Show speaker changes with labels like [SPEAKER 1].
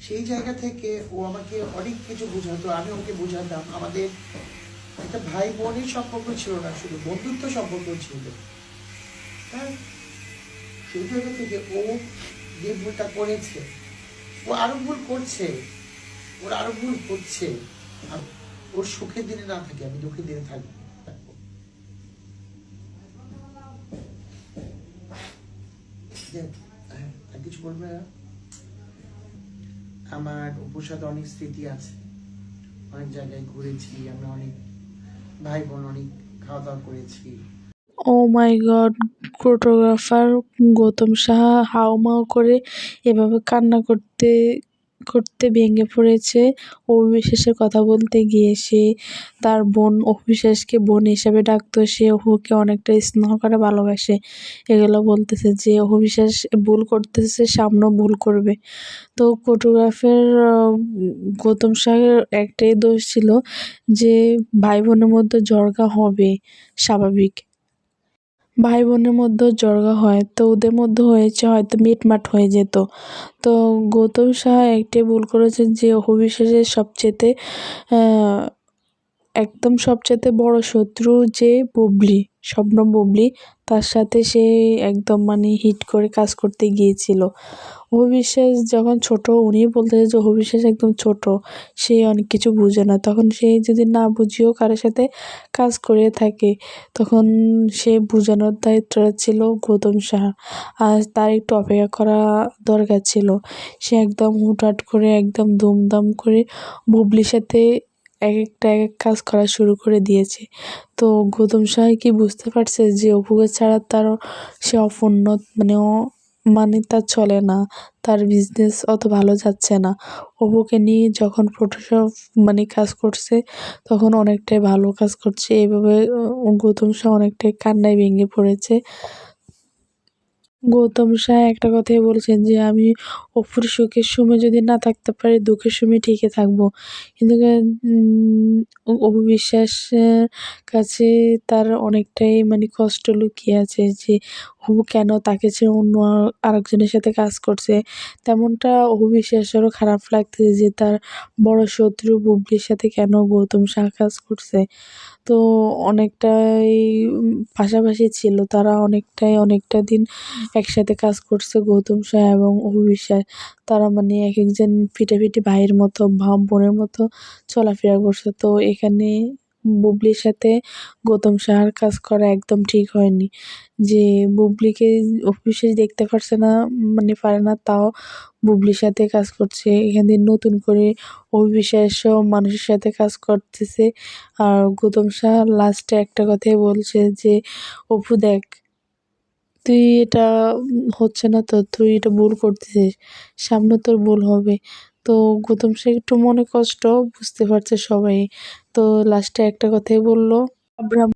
[SPEAKER 1] সেই জায়গা থেকে ও আমাকে অনেক কিছু বোঝাতো আমি ওকে বোঝাতাম। আমাদের একটা ভাই বোনের সম্পর্ক ছিল না শুধু বন্ধুত্ব সম্পর্ক ছিল। হ্যাঁ সেই জায়গা থেকে ও যে ভুলটা করেছে ও আরও ভুল করছে ওর আরও ভুল করছে ওর সুখের দিনে না থাকে আমি দুঃখের দিনে থাকব যে- হ্যাঁ, আর কিছু বলবে না? আমার সাথে অনেক স্মৃতি আছে। অনেক জায়গায় ঘুরেছি, আমরা অনেক ভাই বোন অনেক খাওয়া দাওয়া করেছি।
[SPEAKER 2] ও my god, photographer Gautam Saha হাউমাউ করে এভাবে কান্না করতে করতে ভেঙে পড়েছে। অবিশ্বাসের কথা বলতে গিয়ে সে তার বোন অবিশ্বাসকে বোন হিসাবে ডাকতো। সে অহুকে অনেকটা স্নেহ করে, ভালোবাসে। এগুলো বলতেছে যে অবিশ্বাস ভুল করতেছে, সামনেও ভুল করবে। তো ফটোগ্রাফের গৌতম সাহের একটাই দোষ ছিল যে ভাই বোনের মধ্যে জর্গা হবে, স্বাভাবিক। ভাই বোনের মধ্যেও জড়গা হয়, তো ওদের মধ্যে হয়েছে হয়তো মিটমাট হয়ে যেত। তো গৌতম সাহা একটি ভুল করেছে যে অবিশ্বাসের সবচেয়েতে একদম সবচেয়ে বড় শত্রু যে বুবলি, স্বপ্ন বুবলি। তার সাথে সে একদম মানে হিট করে কাজ করতে গিয়েছিল। অবিশ্বাস যখন ছোট, উনি বলতেছে যে অবিশ্বাস একদম ছোট, সে অনেক কিছু বুঝে না। তখন সে যদি না বুঝিয়েও কারোর সাথে কাজ করে থাকে, তখন সে বোঝানোর দায়িত্বটা ছিল গৌতম সাহা। আর তার একটু অপেক্ষা করা দরকার ছিল। সে একদম হুটহাট করে, একদম দুমদাম করে বুবলির সাথে এক একটা এক এক কাজ করা শুরু করে দিয়েছে। তো গৌতম সাহা কি বুঝতে পারছে যে অপুকে ছাড়া তার সে অপূর্ণ মানে ও মানে তার চলে না তার বিজনেস অত ভালো যাচ্ছে না। অপুকে নিয়ে যখন ফটোশপ মানে কাজ করছে তখন অনেকটাই ভালো কাজ করছে। এইভাবে আহ, গৌতম শাহ অনেকটাই কান্নায় ভেঙে পড়েছে। গৌতম শাহ একটা কথাই বলেছেন যে, আমি অপুর সুখের সময় যদি না থাকতে পারি, দুঃখের সময় ঠিকই থাকব। কিন্তু অপু বিশ্বাসের কাছে তার অনেকটাই মানে কষ্ট লুকিয়ে আছে যে কেন তাকে ছেড়ে অন্য আরেকজনের সাথে কাজ করছে? তেমনটা অপু বিশ্বাসেরও খারাপ লাগতেছে যে তার বড় শত্রু বুবলির সাথে কেন গৌতম শাহ কাজ করছে। তো অনেকটাই পাশাপাশি ছিল, তারা অনেকটাই অনেকটা দিন একসাথে কাজ করছে গৌতম শাহ এবং অপু বিশ্বাস তারা মানে এক একজন পিঠাপিঠি ভাইয়ের মতো বা বোনের মতো চলাফেরা করছে। তো এখানে বুবলির সাথে গৌতম শাহার কাজ করা একদম ঠিক হয়নি। যে বুবলিকে বিশ্বাস দেখতে পারছে না মানে পারে না, তাও বুবলির সাথে কাজ করছে। এখানে নতুন করে অবিশ্বাস্য মানুষের সাথে কাজ করতেছে। আর গৌতম শাহ লাস্টে একটা কথাই বলছে যে, অপু দেখ, তুই এটা হচ্ছে না তো, তুই এটা ভুল করতেছিস, সামনে তোর ভুল হবে। তো গৌতম শাহ একটু মনে কষ্ট, বুঝতে পারছে সবাই। তো লাস্টে একটা কথাই বলল